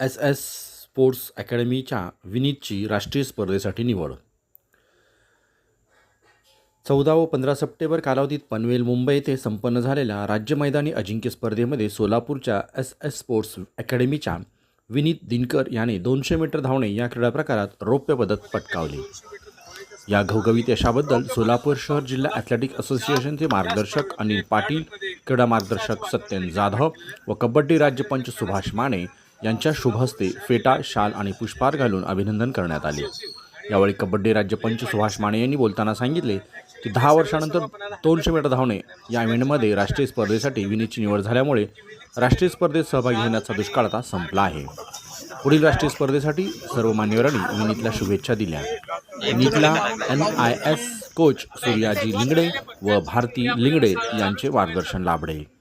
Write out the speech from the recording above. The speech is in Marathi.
एस एस स्पोर्ट्स अकॅडमीच्या विनीतची राष्ट्रीय स्पर्धेसाठी निवड. चौदा व पंधरा सप्टेंबर कालावधीत पनवेल मुंबई येथे संपन्न झालेल्या राज्य मैदानी अजिंक्य स्पर्धेमध्ये सोलापूरच्या एस एस स्पोर्ट्स अकॅडमीच्या विनीत दिनकर याने दोनशे मीटर धावणे या क्रीडा प्रकारात रौप्य पदक पटकावले. या घवघवीत यशाबद्दल सोलापूर शहर जिल्हा ॲथलेटिक असोसिएशनचे मार्गदर्शक अनिल पाटील क्रीडा मार्गदर्शक सत्यन जाधव व कबड्डी राज्यपंच सुभाष माने यांच्या शुभहस्ते फेटा शाल आणि पुष्पहार घालून अभिनंदन करण्यात आले. यावेळी कबड्डी राज्यपंच सुभाष माने यांनी बोलताना सांगितले की दहा वर्षानंतर दोनशे मीटर धावणे या इव्हेंटमध्ये राष्ट्रीय स्पर्धेसाठी विनीतची निवड झाल्यामुळे राष्ट्रीय स्पर्धेत सहभागी होण्याचा दुष्काळ आता संपला आहे. पुढील राष्ट्रीय स्पर्धेसाठी सर्व मान्यवरांनी विनीतला शुभेच्छा दिल्या. विनीतला N I S coach Suryaji Lingade व भारती लिंगडे यांचे मार्गदर्शन लाभले.